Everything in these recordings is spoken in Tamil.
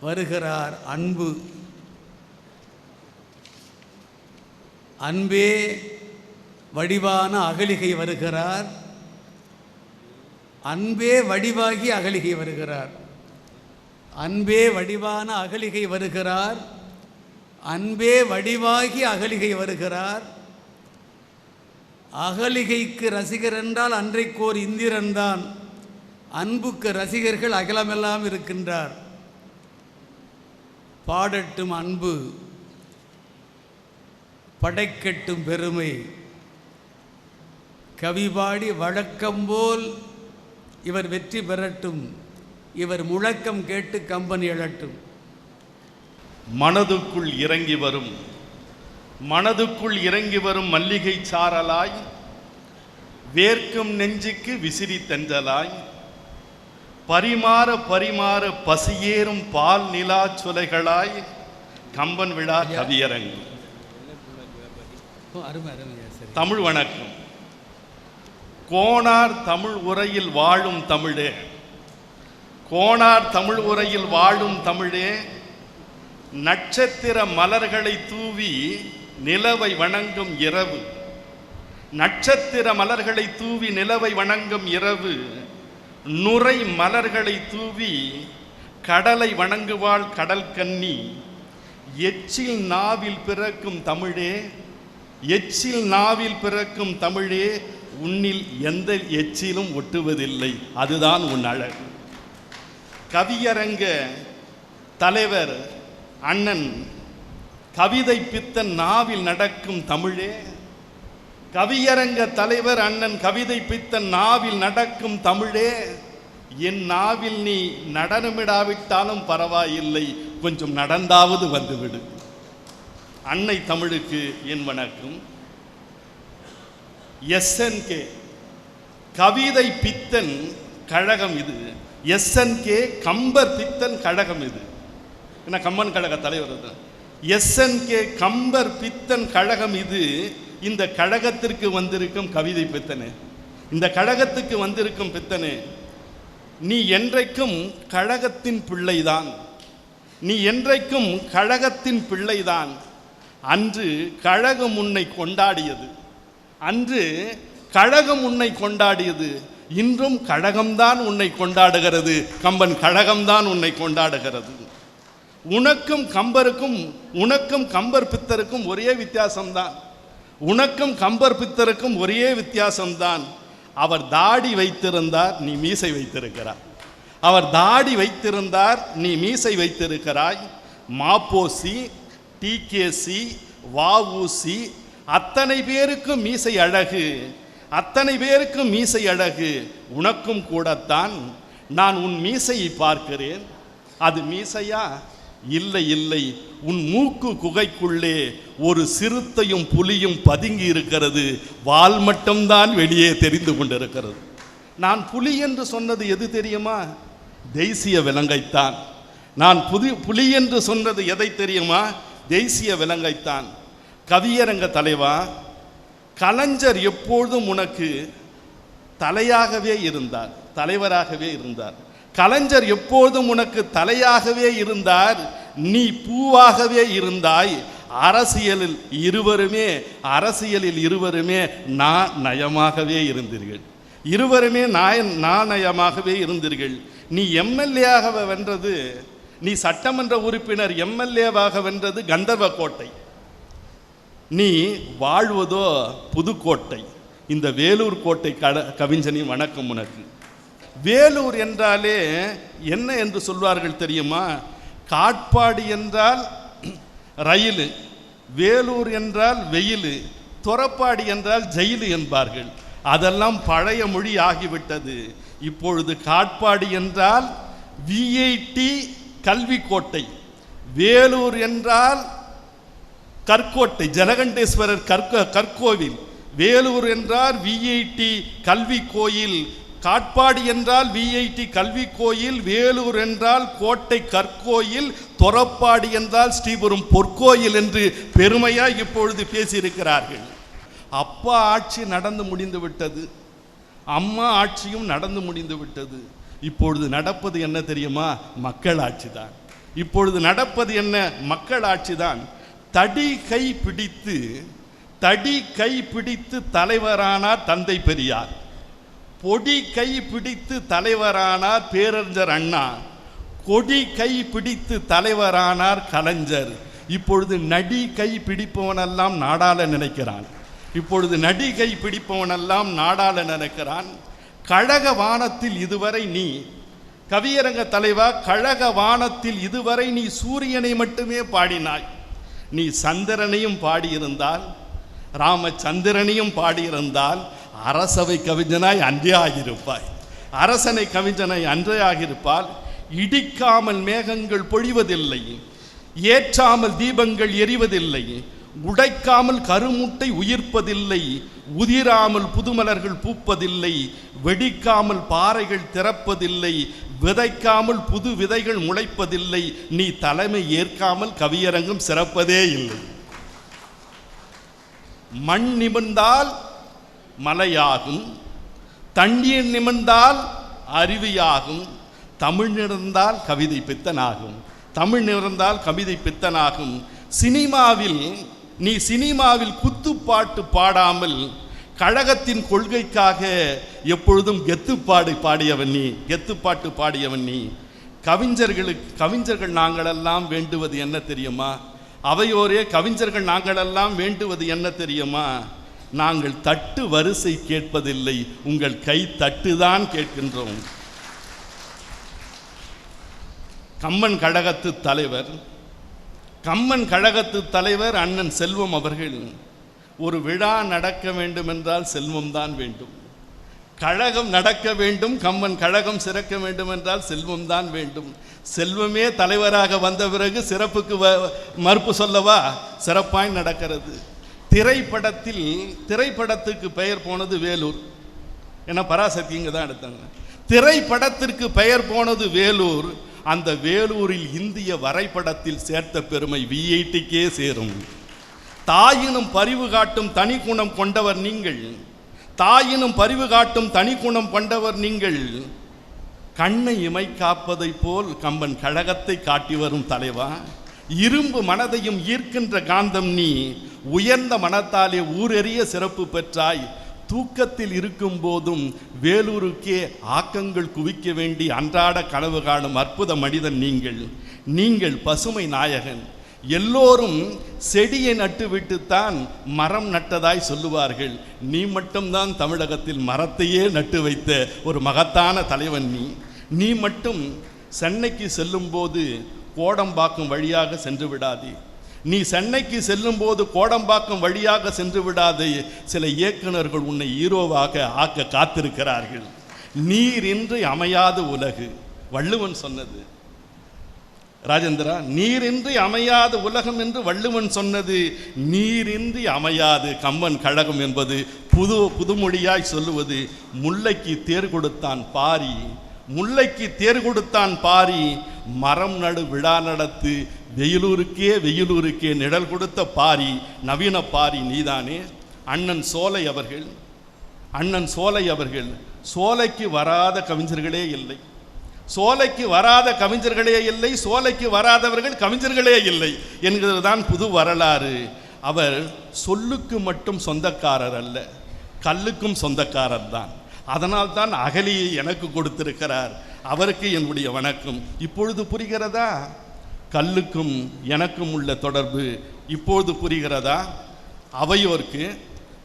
வருகிறார் அன்பு. அன்பே வடிவான அகலிகை வருகிறார். அன்பே வடிவாகி அகலிகை வருகிறார். அன்பே வடிவான அகலிகை வருகிறார். அன்பே வடிவாகி அகலிகை வருகிறார். அகலிகைக்கு ரசிகர் என்றால் அன்றைக்கோர் இந்திரன்தான் அன்புக்கு ரசிகர்கள் அகிலமெல்லாம் இருக்கின்றார். பாடட்டும் அன்பு படைக்கட்டும் பெருமை. கவிபாடி வழக்கம்போல் இவர் வெற்றி பெறட்டும் இவர் முழக்கம் கேட்டு கம்பெனி எழட்டும் மனதுக்குள் இறங்கி வரும் மனதுக்குள் இறங்கி வரும் மல்லிகை சாரலாய் வேர்க்கும் நெஞ்சுக்கு விசிறி தென்றலாய். பரிமாற பரிமாற பசியேறும் பால் நிலா சுலைகளாய் கம்பன் விழா கவியரங்கு. தமிழ் வணக்கம். கோணார் தமிழ் உரையில் வாழும் தமிழே. கோணார் தமிழ் உரையில் வாழும் தமிழே. நட்சத்திர மலர்களை தூவி நிலவை வணங்கும் இரவு. நட்சத்திர மலர்களை தூவி நிலவை வணங்கும் இரவு. நுரை மலர்களை தூவி கடலை வணங்குவாள் கடல் கன்னி. எச்சில் நாவில் பிறக்கும் தமிழே எச்சில் நாவில் பிறக்கும் தமிழே உன்னில் எந்த எச்சிலும் ஒட்டுவதில்லை. அதுதான் உன் அழகு. கவியரங்க தலைவர் அண்ணன் கவிதை பித்தன் நாவில் நடக்கும் தமிழே கவியரங்க தலைவர் அண்ணன் கவிதை பித்தன் நாவில் நடக்கும் தமிழே என் நாவில் நீ நடனமிடாவிட்டாலும் பரவாயில்லை கொஞ்சம் நடந்தாவது வந்துவிடு. அன்னை தமிழுக்கு என் வணக்கம். எஸ்என்கே கவிதை பித்தன் கழகம் இது. எஸ்என்கே கம்பர் பித்தன் கழகம் இது. என்ன கம்பன் கழக தலைவர் எஸ்என்கே கம்பர் பித்தன் கழகம் இது. இந்த கழகத்திற்கு வந்திருக்கும் கவிதை பித்தனு. இந்த கழகத்துக்கு வந்திருக்கும் பித்தனு நீ என்றைக்கும் கழகத்தின் பிள்ளைதான். நீ என்றைக்கும் கழகத்தின் பிள்ளைதான். அன்று கழகம் உன்னை கொண்டாடியது. அன்று கழகம் உன்னை கொண்டாடியது. இன்றும் கழகம்தான் உன்னை கொண்டாடுகிறது. கம்பன் கழகம்தான் உன்னை கொண்டாடுகிறது. உனக்கும் கம்பருக்கும் உனக்கும் கம்பர் பித்தருக்கும் ஒரே வித்தியாசம்தான். உனக்கும் கம்பர் பித்தருக்கும் ஒரே வித்தியாசம்தான். அவர் தாடி வைத்திருந்தார் நீ மீசை வைத்திருக்கிறார் அவர் தாடி வைத்திருந்தார் நீ மீசை வைத்திருக்கிறாய். மாப்போசி டிகேசி வஉசி அத்தனை பேருக்கும் மீசை அழகு. அத்தனை பேருக்கும் மீசை அழகு. உனக்கும் கூடத்தான் நான் உன் மீசையை பார்க்கிறேன். அது மீசையா? இல்லை இல்லை. உன் மூக்கு குகைக்குள்ளே ஒரு சிறுத்தையும் புலியும் பதுங்கி இருக்கிறது. வால் மட்டும்தான் வெளியே தெரிந்து கொண்டிருக்கிறது. நான் புலி என்று சொன்னது எது தெரியுமா? தேசிய விலங்கைத்தான். நான் புது புலி என்று சொன்னது எதை தெரியுமா? தேசிய விலங்கைத்தான். கவியரங்க தலைவா கலைஞர் எப்பொழுதும் உனக்கு தலையாகவே இருந்தார் தலைவராகவே இருந்தார். கலைஞர் எப்போதும் உனக்கு தலையாகவே இருந்தார் நீ பூவாகவே இருந்தாய். அரசியலில் இருவருமே அரசியலில் இருவருமே நான் நயமாகவே இருந்தீர்கள். இருவருமே நாய நாணயமாகவே இருந்தீர்கள். நீ எம்எல்ஏவாக வென்றது நீ சட்டமன்ற உறுப்பினர் எம்எல்ஏவாக வென்றது கந்தர்வ கோட்டை நீ வாழ்வதோ புதுக்கோட்டை. இந்த வேலூர் கோட்டை கட கவிஞனின் வணக்கம் உனக்கு. வேலூர் என்றாலே என்ன என்று சொல்வார்கள் தெரியுமா? காட்பாடு என்றால் ரயில் வேலூர் என்றால் வெயில் துறப்பாடி என்றால் ஜெயிலு என்பார்கள். அதெல்லாம் பழைய மொழி ஆகிவிட்டது. இப்பொழுது காட்பாடு என்றால் விஐடி கல்விக்கோட்டை வேலூர் என்றால் கற்கோட்டை ஜலகண்டேஸ்வரர் கற்க கற்கோவில் வேலூர் என்றால் விஐடி கல்வி கோயில் காட்பாடி என்றால் விஐடி கல்வி கோயில் வேலூர் என்றால் கோட்டை கற்கோயில் தொரப்பாடி என்றால் ஸ்ரீபுரம் பொற்கோயில் என்று பெருமையாக இப்பொழுது பேசியிருக்கிறார்கள். அப்பா ஆட்சி நடந்து முடிந்து விட்டது. அம்மா ஆட்சியும் நடந்து முடிந்து விட்டது. இப்பொழுது நடப்பது என்ன தெரியுமா? மக்கள் ஆட்சி தான். இப்பொழுது நடப்பது என்ன? மக்களாட்சி தான். தடி கை பிடித்து தடி கை பிடித்து தலைவரானார் தந்தை பெரியார். பொடி கை பிடித்து தலைவரானார் பேரறிஞர் அண்ணா. கொடி கை பிடித்து தலைவரானார் கலைஞர். இப்பொழுது நடி கை பிடிப்பவனெல்லாம் நாடாள நினைக்கிறான். இப்பொழுது நடி கை பிடிப்பவனெல்லாம் நாடாள நினைக்கிறான். கழக வானத்தில் இதுவரை நீ கவியரங்க தலைவா கழக வானத்தில் இதுவரை நீ சூரியனை மட்டுமே பாடினாய். நீ சந்திரனையும் பாடியிருந்தால் ராமச்சந்திரனையும் பாடியிருந்தால் அரசவை கவிஞனாய் அன்றே ஆகியிருப்பாய் அரசனை கவிஞனை அன்றே ஆகியிருப்பால் இடிக்காமல் மேகங்கள் பொழிவதில்லை ஏற்றாமல் தீபங்கள் எரிவதில்லை உடைக்காமல் கருமுட்டை உயிர்ப்பதில்லை உதிராமல் புதுமலர்கள் பூப்பதில்லை வெடிக்காமல் பாறைகள் திறப்பதில்லை விதைக்காமல் புது விதைகள் முளைப்பதில்லை நீ தலைமை ஏற்காமல் கவியரங்கம் சிறப்பதே இல்லை. மண் நிமிர்ந்தால் மலையாகும். தண்ணீர் நிமிர்ந்தால் அருவியாகும் தமிழ் நிறந்தால் கவிதை பித்தனாகும். தமிழ் நிறந்தால் கவிதை பித்தனாகும். சினிமாவில் நீ சினிமாவில் குத்துப்பாட்டு பாடாமல் கழகத்தின் கொள்கைக்காக எப்பொழுதும் கெத்துப்பாடு பாடியவன் நீ கெத்துப்பாட்டு பாடியவன் நீ. கவிஞர்களுக்கு கவிஞர்கள் நாங்களெல்லாம் வேண்டுவது என்ன தெரியுமா? அவையோரே கவிஞர்கள் நாங்களெல்லாம் வேண்டுவது என்ன தெரியுமா? நாங்கள் தட்டு வரிசை கேட்பதில்லை உங்கள் கை தட்டுதான் கேட்கின்றோம். கம்மன் கழகத்து தலைவர் கம்மன் கழகத்து தலைவர் அண்ணன் செல்வம் அவர்கள் ஒரு விழா நடக்க வேண்டும் என்றால் செல்வம் தான் வேண்டும். கழகம் நடக்க வேண்டும் கம்மன் கழகம் சிறக்க வேண்டும் என்றால் செல்வம் தான் வேண்டும். செல்வமே தலைவராக வந்த பிறகு சிறப்புக்கு வ- மறுப்பு சொல்லவா? சிறப்பாய் நடக்கிறது. திரைப்படத்தில் திரைப்படத்துக்கு பெயர் போனது வேலூர். ஏன்னா பராசக்தி இங்கே தான் எடுத்தாங்க. திரைப்படத்திற்கு பெயர் போனது வேலூர். அந்த வேலூரில் இந்திய வரைபடத்தில் சேர்த்த பெருமை விஐடிக்கே சேரும். தாயினும் பரிவு காட்டும் தனி குணம் கொண்டவர் நீங்கள். தாயினும் பரிவு காட்டும் தனி குணம் கொண்டவர் நீங்கள். கண்ணை இமை காப்பதைப் போல் கம்பன் கழகத்தை காட்டி வரும் தலைவா. இரும்பு மனதையும் ஈர்க்கின்ற காந்தம் நீ உயர்ந்த மனத்தாலே ஊரெறிய சிறப்பு பெற்றாய். தூக்கத்தில் இருக்கும் போதும் வேலூருக்கே ஆக்கங்கள் குவிக்க வேண்டி அன்றாட கனவு காணும் அற்புத மனிதன் நீங்கள். நீங்கள் பசுமை நாயகன். எல்லோரும் செடியை நட்டுவிட்டுத்தான் மரம் நட்டதாய் சொல்லுவார்கள். நீ மட்டும்தான் தமிழகத்தில் மரத்தையே நட்டு வைத்த ஒரு மகத்தான தலைவன் நீ. நீ மட்டும் சென்னைக்கு செல்லும்போது கோடம்பாக்கம் வழியாக சென்று விடாதே. நீ சென்னைக்கு செல்லும்போது கோடம்பாக்கம் வழியாக சென்று விடாதே. சில இயக்குனர்கள் உன்னை ஹீரோவாக ஆக்க காத்திருக்கிறார்கள். நீரின்றி அமையாத உலகு. வள்ளுவன் சொன்னது. ராஜேந்திரா நீரின்றி அமையாத உலகம் என்று வள்ளுவன் சொன்னது. நீரின்றி அமையாது கம்மன் கழகம் என்பது புது புதுமொழியாய் சொல்லுவது. முல்லைக்கு தேர் கொடுத்தான் பாரி. முல்லைக்கு தேர் கொடுத்தான் பாரி மரம் நடு விழா நடத்து வெயிலூருக்கே வெயிலூருக்கே நிழல் கொடுத்த பாரி நவீன பாரி நீதானே? அண்ணன் சோலை அவர்கள் அண்ணன் சோலை அவர்கள் சோலைக்கு வராத கவிஞர்களே இல்லை. சோலைக்கு வராத கவிஞர்களே இல்லை சோலைக்கு வராதவர்கள் கவிஞர்களே இல்லை என்கிறது தான் புது வரலாறு. அவர் சொல்லுக்கு மட்டும் சொந்தக்காரர் அல்ல கல்லுக்கும் சொந்தக்காரர் தான் அதனால் தான் அகலியை எனக்கு கொடுத்திருக்கிறார். அவருக்கு என்னுடைய வணக்கம். இப்பொழுது புரிகிறதா? கல்லுக்கும் எனக்கும் உள்ள தொடர்பு இப்பொழுது புரிகிறதா? அவையோர்க்கு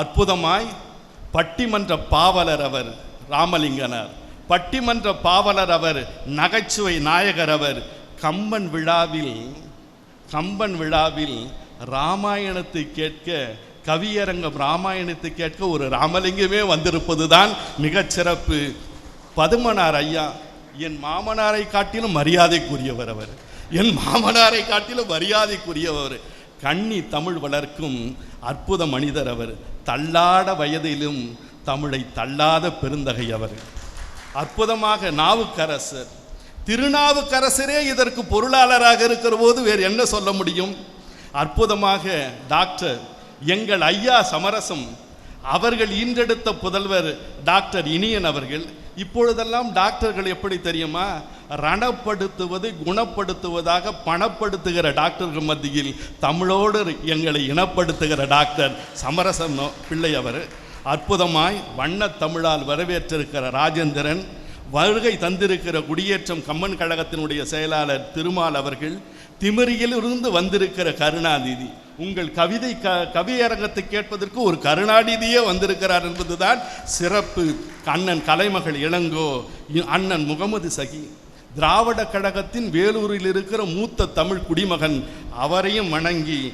அற்புதமாய் பட்டிமன்ற பாவலர் அவர் ராமலிங்கனார். பட்டிமன்ற பாவலர் அவர் நகைச்சுவை நாயகர் அவர் கம்பன் விழாவில் கம்பன் விழாவில் ராமாயணத்தை கேட்க கவியரங்கம் ராமாயணத்தை கேட்க ஒரு ராமலிங்கமே வந்திருப்பது தான் மிகச்சிறப்பு. பதுமனார் ஐயா என் மாமனாரை காட்டிலும் மரியாதைக்குரியவர் அவர். என் மாமனாரை காட்டிலும் மரியாதைக்குரியவர். கண்ணி தமிழ் வளர்க்கும் அற்புத மனிதர் அவர். தள்ளாட வயதிலும் தமிழை தள்ளாத பெருந்தகை அவர். அற்புதமாக நாவுக்கரசர். திருநாவுக்கரசரே இதற்கு பொருளாளராக இருக்கிற போது வேறு என்ன சொல்ல முடியும்? அற்புதமாக டாக்டர் எங்கள் ஐயா சமரசம் அவர்கள் ஈன்றெடுத்த புதல்வர் டாக்டர் இனியன் அவர்கள் இப்பொழுதெல்லாம் டாக்டர்கள் எப்படி தெரியுமா? ரணப்படுத்துவதை குணப்படுத்துவதாக பணப்படுத்துகிற டாக்டர்கள் மத்தியில் தமிழோடு எங்களை இனப்படுத்துகிற டாக்டர் சமரசம் பிள்ளை அவர். அற்புதமாய் வண்ண தமிழால் வரவேற்றிருக்கிற ராஜேந்திரன் வருகை தந்திருக்கிற குடியேற்றம் கம்மன் கழகத்தினுடைய செயலாளர் திருமால் அவர்கள் திமிரியிலிருந்து வந்திருக்கிற கருணாநிதி. உங்கள் கவிதை க கவியரங்கத்தை கேட்பதற்கு ஒரு கருணாநிதியே வந்திருக்கிறார் என்பதுதான் சிறப்பு. அண்ணன் கலைமகள் இளங்கோ அண்ணன் முகமது சகி. திராவிட கழகத்தின் வேலூரில் இருக்கிற மூத்த தமிழ் குடிமகன் அவரையும் வணங்கி